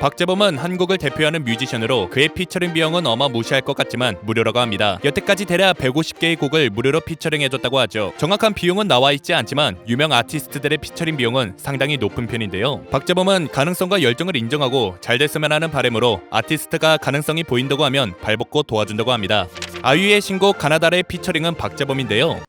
박재범은 한국을 대표하는 뮤지션으로 그의 피처링 비용은 어마무시할 것 같지만 무료라고 합니다. 여태까지 대략 150개의 곡을 무료로 피처링해줬다고 하죠. 정확한 비용은 나와 있지 않지만 유명 아티스트들의 피처링 비용은 상당히 높은 편인데요. 박재범은 가능성과 열정을 인정하고 잘 됐으면 하는 바람으로 아티스트가 가능성이 보인다고 하면 발벗고 도와준다고 합니다. 아이유의 신곡 가나다라의 피처링은 박재범인데요.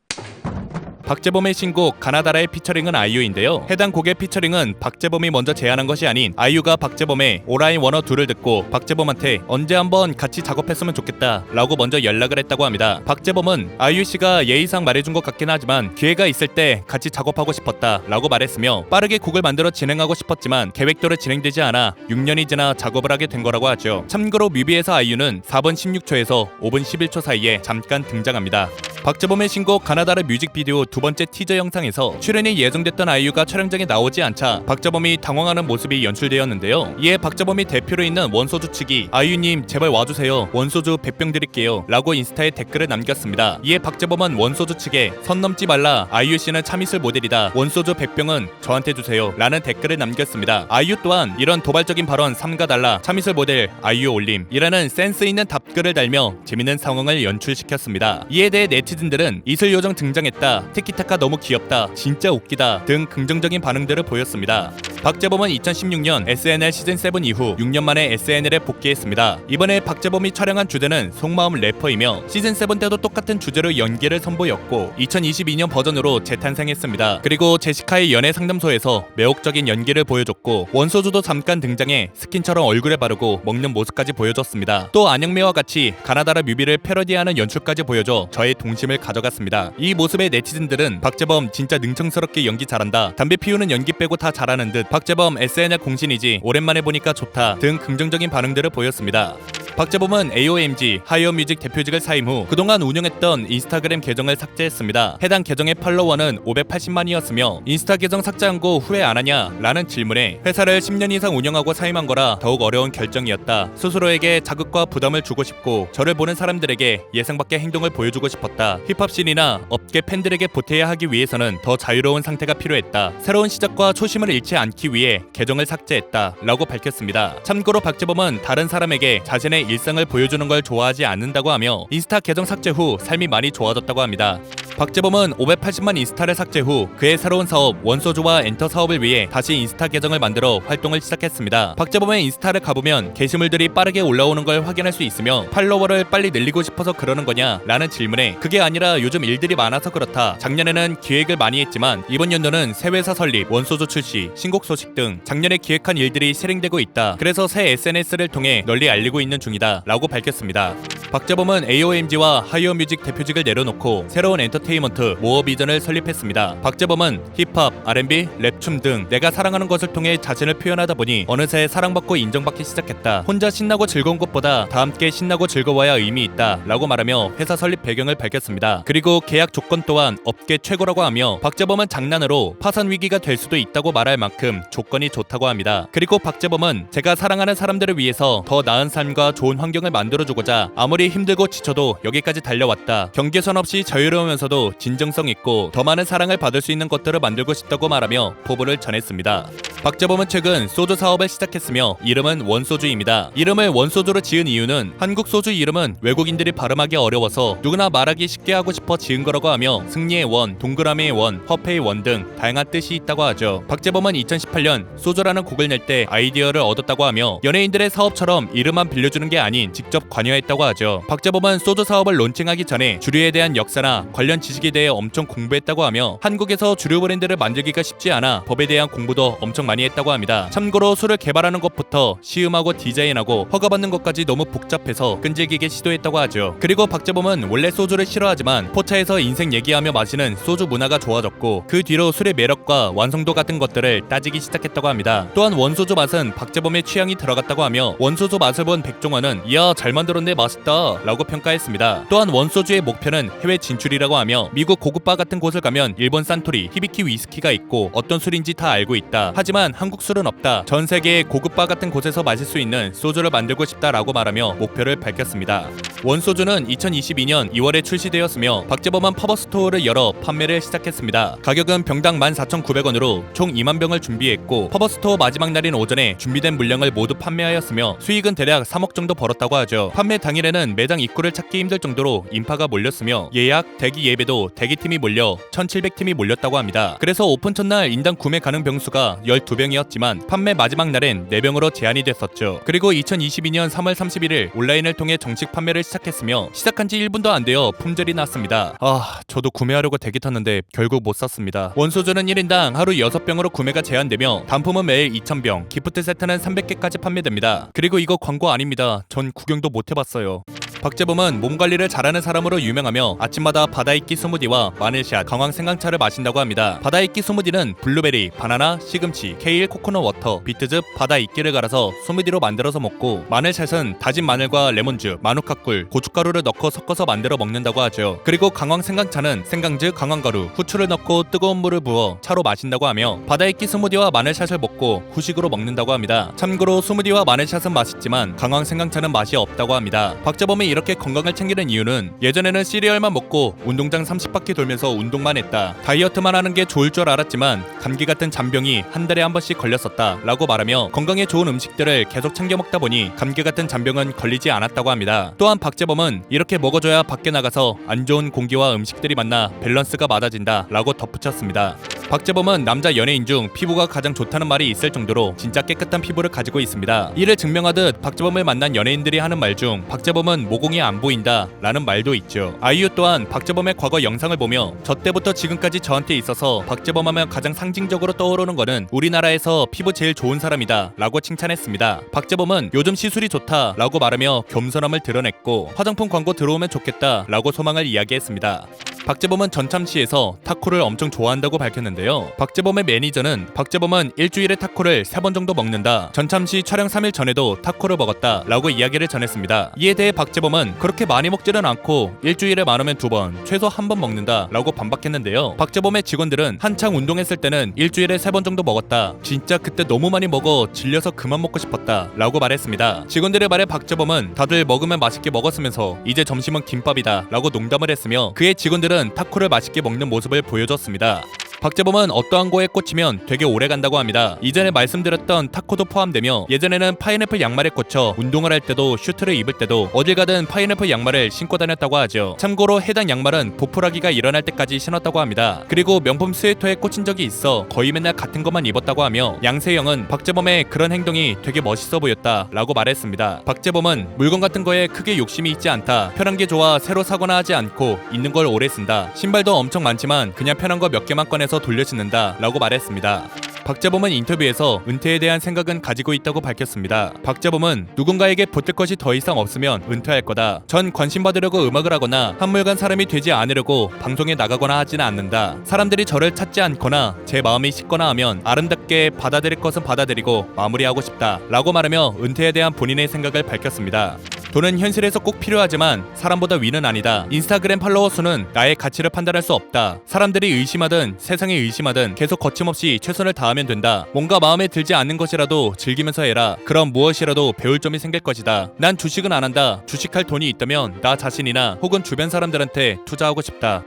박재범의 신곡 가나다라의 피처링은 아이유인데요. 해당 곡의 피처링은 박재범이 먼저 제안한 것이 아닌 아이유가 박재범의 오라인 원어 둘을 듣고 박재범한테 언제 한번 같이 작업했으면 좋겠다 라고 먼저 연락을 했다고 합니다. 박재범은 아이유 씨가 예의상 말해준 것 같긴 하지만 기회가 있을 때 같이 작업하고 싶었다 라고 말했으며 빠르게 곡을 만들어 진행하고 싶었지만 계획대로 진행되지 않아 6년이 지나 작업을 하게 된 거라고 하죠. 참고로 뮤비에서 아이유는 4분 16초에서 5분 11초 사이에 잠깐 등장합니다. 박재범의 신곡 가나다라 뮤직비디오 두 번째 티저 영상에서 출연이 예정됐던 아이유가 촬영장에 나오지 않자 박재범이 당황하는 모습이 연출되었는데요. 이에 박재범이 대표로 있는 원소주 측이 아이유님 제발 와주세요. 원소주 100병 드릴게요. 라고 인스타에 댓글을 남겼습니다. 이에 박재범은 원소주 측에 선 넘지 말라. 아이유 씨는 참이슬 모델이다. 원소주 100병은 저한테 주세요. 라는 댓글을 남겼습니다. 아이유 또한 이런 도발적인 발언 삼가달라. 참이슬 모델 아이유 올림. 이라는 센스 있는 답글을 달며 재밌는 상황을 연출시켰습니다. 이에 대해 네티즌들은 이슬 요정 등장했다. 티키타카 너무 귀엽다. 진짜 웃기다. 등 긍정적인 반응들을 보였습니다. 박재범은 2016년 SNL 시즌 7 이후 6년 만에 SNL에 복귀했습니다. 이번에 박재범이 촬영한 주제는 속마음 래퍼이며 시즌 7 때도 똑같은 주제로 연기를 선보였고 2022년 버전으로 재탄생했습니다. 그리고 제시카의 연애 상담소에서 매혹적인 연기를 보여줬고 원소주도 잠깐 등장해 스킨처럼 얼굴에 바르고 먹는 모습까지 보여줬습니다. 또 안영미와 같이 가나다라 뮤비를 패러디하는 연출까지 보여줘 저의 동심을 가져갔습니다. 이 모습에 네티즌 들은 박재범 진짜 능청스럽게 연기 잘한다. 담배 피우는 연기 빼고 다 잘하는 듯 박재범 SNL 공신이지 오랜만에 보니까 좋다 등 긍정적인 반응들을 보였습니다. 박재범은 AOMG 하이어뮤직 대표직을 사임 후 그동안 운영했던 인스타그램 계정을 삭제했습니다. 해당 계정의 팔로워는 580만이었으며 인스타 계정 삭제한 거 후회 안 하냐? 라는 질문에 회사를 10년 이상 운영하고 사임한 거라 더욱 어려운 결정이었다. 스스로에게 자극과 부담을 주고 싶고 저를 보는 사람들에게 예상 밖의 행동을 보여주고 싶었다. 힙합씬이나 업계 팬들에게 보태야 하기 위해서는 더 자유로운 상태가 필요했다. 새로운 시작과 초심을 잃지 않기 위해 계정을 삭제했다. 라고 밝혔습니다. 참고로 박재범은 다른 사람에게 자신의 일상을 보여주는 걸 좋아하지 않는다고 하며 인스타 계정 삭제 후 삶이 많이 좋아졌다고 합니다. 박재범은 580만 인스타를 삭제 후 그의 새로운 사업 원소주와 엔터 사업을 위해 다시 인스타 계정을 만들어 활동을 시작했습니다. 박재범의 인스타를 가보면 게시물들이 빠르게 올라오는 걸 확인할 수 있으며 팔로워를 빨리 늘리고 싶어서 그러는 거냐? 라는 질문에 그게 아니라 요즘 일들이 많아서 그렇다. 작년에는 기획을 많이 했지만 이번 연도는 새 회사 설립, 원소주 출시, 신곡 소식 등 작년에 기획한 일들이 실행되고 있다. 그래서 새 SNS를 통해 널리 알리고 있는 중이다. 라고 밝혔습니다. 박재범은 AOMG와 하이어뮤직 대표직을 내려놓고 새로운 엔터 테인먼트 모어 비전을 설립했습니다. 박재범은 힙합, R&B, 랩춤 등 내가 사랑하는 것을 통해 자신을 표현하다 보니 어느새 사랑받고 인정받기 시작했다. 혼자 신나고 즐거운 것보다 다 함께 신나고 즐거워야 의미 있다. 라고 말하며 회사 설립 배경을 밝혔습니다. 그리고 계약 조건 또한 업계 최고라고 하며 박재범은 장난으로 파산 위기가 될 수도 있다고 말할 만큼 조건이 좋다고 합니다. 그리고 박재범은 제가 사랑하는 사람들을 위해서 더 나은 삶과 좋은 환경을 만들어주고자 아무리 힘들고 지쳐도 여기까지 달려왔다. 경계선 없이 자유로우면서도 진정성 있고 더 많은 사랑을 받을 수 있는 것들을 만들고 싶다고 말하며 포부를 전했습니다. 박재범은 최근 소주 사업을 시작했으며 이름은 원소주입니다. 이름을 원소주로 지은 이유는 한국 소주 이름은 외국인들이 발음하기 어려워서 누구나 말하기 쉽게 하고 싶어 지은 거라고 하며 승리의 원, 동그라미의 원, 화폐의 원 등 다양한 뜻이 있다고 하죠. 박재범은 2018년 소주라는 곡을 낼 때 아이디어를 얻었다고 하며 연예인들의 사업처럼 이름만 빌려주는 게 아닌 직접 관여했다고 하죠. 박재범은 소주 사업을 론칭하기 전에 주류에 대한 역사나 관련 지식에 대해 엄청 공부했다고 하며 한국에서 주류 브랜드를 만들기가 쉽지 않아 법에 대한 공부도 엄청 많이 했다고 합니다. 참고로 술을 개발하는 것부터 시음하고 디자인하고 허가받는 것까지 너무 복잡해서 끈질기게 시도했다고 하죠. 그리고 박재범은 원래 소주를 싫어하지만 포차에서 인생 얘기하며 마시는 소주 문화가 좋아졌고 그 뒤로 술의 매력과 완성도 같은 것들을 따지기 시작했다고 합니다. 또한 원소주 맛은 박재범의 취향이 들어갔다고 하며 원소주 맛을 본 백종원은 이야 잘 만들었네 맛있다 라고 평가했습니다. 또한 원소주의 목표는 해외 진출이라고 하며 하며 미국 고급바 같은 곳을 가면 일본 산토리, 히비키 위스키가 있고 어떤 술인지 다 알고 있다. 하지만 한국 술은 없다. 전 세계의 고급바 같은 곳에서 마실 수 있는 소주를 만들고 싶다라고 말하며 목표를 밝혔습니다. 원소주는 2022년 2월에 출시되었으며 박재범은 팝업스토어를 열어 판매를 시작했습니다. 가격은 병당 14,900원으로 총 2만 병을 준비했고 팝업스토어 마지막 날인 오전에 준비된 물량을 모두 판매하였으며 수익은 대략 3억 정도 벌었다고 하죠. 판매 당일에는 매장 입구를 찾기 힘들 정도로 인파가 몰렸으며 예약, 대기 예배 도 대기팀이 몰려 1,700팀이 몰렸다고 합니다. 그래서 오픈 첫날 인당 구매 가능 병수가 12병이었지만 판매 마지막 날엔 4병으로 제한이 됐었죠. 그리고 2022년 3월 31일 온라인을 통해 정식 판매를 시작했으며 시작한 지 1분도 안 되어 품절이 났습니다. 아, 저도 구매하려고 대기 탔는데 결국 못 샀습니다. 원소주는 1인당 하루 6병으로 구매가 제한되며 단품은 매일 2,000병, 기프트 세트는 300개까지 판매됩니다. 그리고 이거 광고 아닙니다. 전 구경도 못 해봤어요. 박재범은 몸 관리를 잘하는 사람으로 유명하며 아침마다 바다이끼 스무디와 마늘샷, 강황 생강차를 마신다고 합니다. 바다이끼 스무디는 블루베리, 바나나, 시금치, 케일, 코코넛 워터, 비트즙, 바다이끼를 갈아서 스무디로 만들어서 먹고 마늘샷은 다진 마늘과 레몬즙, 마누카꿀, 고춧가루를 넣고 섞어서 만들어 먹는다고 하죠. 그리고 강황 생강차는 생강즙, 강황가루, 후추를 넣고 뜨거운 물을 부어 차로 마신다고 하며 바다이끼 스무디와 마늘샷을 먹고 후식으로 먹는다고 합니다. 참고로 스무디와 마늘샷은 맛있지만 강황 생강차는 맛이 없다고 합니다. 박재범이 이렇게 건강을 챙기는 이유는 예전에는 시리얼만 먹고 운동장 30바퀴 돌면서 운동만 했다. 다이어트만 하는 게 좋을 줄 알았지만 감기 같은 잔병이 한 달에 한 번씩 걸렸었다. 라고 말하며 건강에 좋은 음식들을 계속 챙겨 먹다 보니 감기 같은 잔병은 걸리지 않았다고 합니다. 또한 박재범은 이렇게 먹어줘야 밖에 나가서 안 좋은 공기와 음식들이 만나 밸런스가 맞아진다. 라고 덧붙였습니다. 박재범은 남자 연예인 중 피부가 가장 좋다는 말이 있을 정도로 진짜 깨끗한 피부를 가지고 있습니다. 이를 증명하듯 박재범을 만난 연예인들이 하는 말 중 박재범은 모공이 안 보인다 라는 말도 있죠. 아이유 또한 박재범의 과거 영상을 보며 저 때부터 지금까지 저한테 있어서 박재범 하면 가장 상징적으로 떠오르는 거는 우리나라에서 피부 제일 좋은 사람이다 라고 칭찬했습니다. 박재범은 요즘 시술이 좋다 라고 말하며 겸손함을 드러냈고 화장품 광고 들어오면 좋겠다 라고 소망을 이야기했습니다. 박재범은 전참시에서 타코를 엄청 좋아한다고 밝혔는데요. 박재범의 매니저는 박재범은 일주일에 타코를 3번 정도 먹는다. 전참시 촬영 3일 전에도 타코를 먹었다. 라고 이야기를 전했습니다. 이에 대해 박재범은 그렇게 많이 먹지는 않고 일주일에 많으면 2번, 최소 한 번 먹는다. 라고 반박했는데요. 박재범의 직원들은 한창 운동했을 때는 일주일에 3번 정도 먹었다. 진짜 그때 너무 많이 먹어 질려서 그만 먹고 싶었다. 라고 말했습니다. 직원들의 말에 박재범은 다들 먹으면 맛있게 먹었으면서 이제 점심은 김밥이다. 라고 농담을 했으며 그의 직원들은 타코를 맛있게 먹는 모습을 보여줬습니다. 박재범은 어떠한 거에 꽂히면 되게 오래 간다고 합니다. 이전에 말씀드렸던 타코도 포함되며 예전에는 파인애플 양말에 꽂혀 운동을 할 때도 슈트를 입을 때도 어딜 가든 파인애플 양말을 신고 다녔다고 하죠. 참고로 해당 양말은 보풀하기가 일어날 때까지 신었다고 합니다. 그리고 명품 스웨터에 꽂힌 적이 있어 거의 맨날 같은 것만 입었다고 하며 양세형은 박재범의 그런 행동이 되게 멋있어 보였다 라고 말했습니다. 박재범은 물건 같은 거에 크게 욕심이 있지 않다. 편한 게 좋아 새로 사거나 하지 않고 있는 걸 오래 쓴다. 신발도 엄청 많지만 그냥 편한 거 몇 개만 꺼내서 돌려 신는다 라고 말했습니다. 박재범은 인터뷰에서 은퇴에 대한 생각은 가지고 있다고 밝혔습니다. 박재범은 누군가에게 보탤 것이 더 이상 없으면 은퇴할 거다. 전 관심 받으려고 음악을 하거나 한물간 사람이 되지 않으려고 방송에 나가거나 하지는 않는다. 사람들이 저를 찾지 않거나 제 마음이 식거나 하면 아름답게 받아들일 것은 받아들이고 마무리하고 싶다. 라고 말하며 은퇴에 대한 본인의 생각을 밝혔습니다. 돈은 현실에서 꼭 필요하지만 사람보다 위는 아니다. 인스타그램 팔로워 수는 나의 가치를 판단할 수 없다. 사람들이 의심하든 세상이 의심하든 계속 거침없이 최선을 다하면 된다. 뭔가 마음에 들지 않는 것이라도 즐기면서 해라. 그럼 무엇이라도 배울 점이 생길 것이다. 난 주식은 안 한다. 주식할 돈이 있다면 나 자신이나 혹은 주변 사람들한테 투자하고 싶다.